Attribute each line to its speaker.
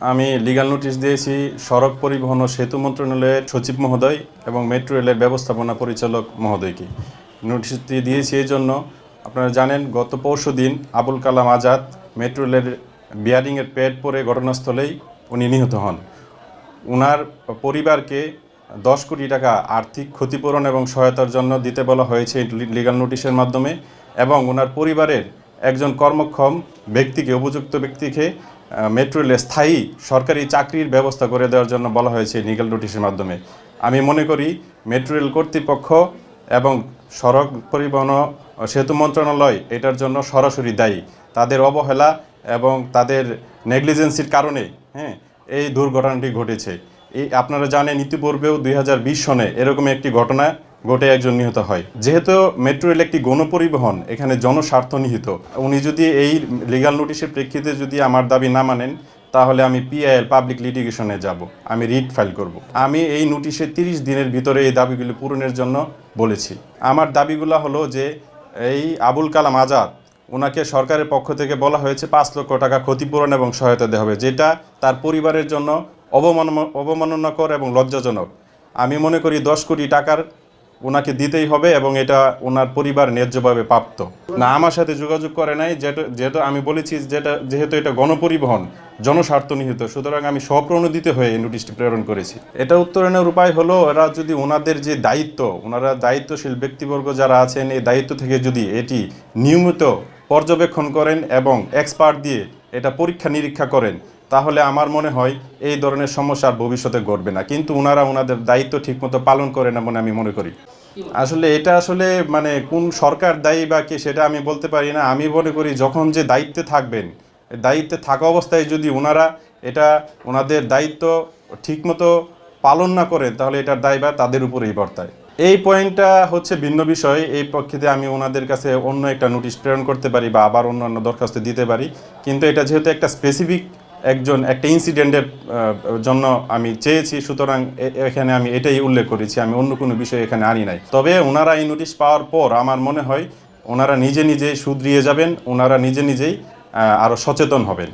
Speaker 1: আমি legal notice দিয়েছি, সড়ক পরিবহন ও সেতু মন্ত্রণালয়ের সচিব মহোদয় এবং মেট্রো রেলের ব্যবস্থাপনা পরিচালক মহোদয়কে। নোটিশটি দিয়েছি এই জন্য। আপনারা জানেন, গত পরশু দিন আবুল কালাম আজাদ মেট্রো রেলের বিয়ারিংয়ের প্যাড পরে ঘটনাস্থলেই উনি নিহত হন। উনার পরিবারকে দশ কোটি টাকা আর্থিক ক্ষতিপূরণ এবং সহায়তার জন্য দিতে বলা হয়েছে লিগাল নোটিশের মাধ্যমে এবং ওনার পরিবারের একজন কর্মক্ষম ব্যক্তিকে, উপযুক্ত ব্যক্তিকে মেট্রো স্থায়ী সরকারি চাকরির ব্যবস্থা করে দেওয়ার জন্য বলা হয়েছে লিগাল নোটিশের মাধ্যমে। আমি মনে করি মেট্রো রেল কর্তৃপক্ষ এবং সড়ক পরিবহন সেতু মন্ত্রণালয় এটার জন্য সরাসরি দায়ী। তাদের অবহেলা এবং তাদের নেগলিজেন্সির কারণে হ্যাঁ এই দুর্ঘটনাটি ঘটেছে। এই আপনারা জানেন, ইতিপূর্বেও দুই হাজার সনে এরকম একটি ঘটনা ঘটে একজন নিহত হয়। যেহেতু মেট্রো রেল একটি গণপরিবহন, এখানে জনস্বার্থ নিহিত। উনি যদি এই লিগাল নোটিশের প্রেক্ষিতে যদি আমার দাবি না মানেন, তাহলে আমি পিআইএল পাবলিক লিটিগেশনে যাব। আমি রিট ফাইল করব। আমি এই নোটিশে তিরিশ দিনের ভিতরে এই দাবিগুলি পূরণের জন্য বলেছি। আমার দাবিগুলো হলো যে, এই আবুল কালাম আজাদ ওনাকে সরকারের পক্ষ থেকে বলা হয়েছে পাঁচ লক্ষ টাকা ক্ষতিপূরণ এবং সহায়তা দেওয়া হবে, যেটা তার পরিবারের জন্য অবমান অবমাননাকর এবং লজ্জাজনক। আমি মনে করি দশ কোটি টাকার ওনাকে দিতেই হবে এবং এটা ওনার পরিবার ন্যায্যভাবে প্রাপ্ত। না, আমার সাথে যোগাযোগ করে নাই যেটা যেহেতু আমি বলেছি যেটা যেহেতু এটা গণপরিবহন, জনস্বার্থ নিহিত, সুতরাং আমি স্বপ্রণোদিত হয়ে এই নোটিশটি প্রেরণ করেছি। এটা উত্তরণের উপায় হলো এরা যদি ওনাদের যে দায়িত্ব, ওনারা দায়িত্বশীল ব্যক্তিবর্গ যারা আছেন, এই দায়িত্ব থেকে যদি এটি নিয়মিত পর্যবেক্ষণ করেন এবং এক্সপার্ট দিয়ে এটা পরীক্ষা নিরীক্ষা করেন, তাহলে আমার মনে হয় এই ধরনের সমস্যা আর ভবিষ্যতে ঘটবে না। কিন্তু ওনারা ওনাদের দায়িত্ব ঠিকমতো পালন করে না বলে আমি মনে করি। আসলে এটা আসলে মানে কোন সরকার দায়ী বা কে সেটা আমি বলতে পারি না। আমি মনে করি যখন যে দায়িত্বে থাকবেন, দায়িত্বে থাকা অবস্থায় যদি ওনারা এটা ওনাদের দায়িত্ব ঠিকমতো পালন না করেন, তাহলে এটার দায়ভার তাদের উপরেই বর্তায়। এই পয়েন্টটা হচ্ছে ভিন্ন বিষয়। এই পক্ষেতে আমি ওনাদের কাছে অন্য একটা নোটিশ প্রেরণ করতে পারি বা আবার অন্যান্য দরখাস্ত দিতে পারি। কিন্তু এটা যেহেতু একটা স্পেসিফিক একজন একটা ইনসিডেন্টের জন্য আমি চেয়েছি, সুতরাং এখানে আমি এটাই উল্লেখ করেছি, আমি অন্য কোনো বিষয় এখানে আনি নাই। তবে ওনারা এই নোটিশ পাওয়ার পর আমার মনে হয়, ওনারা নিজে নিজেই শুধরিয়ে যাবেন, ওনারা নিজে নিজেই আরও সচেতন হবেন।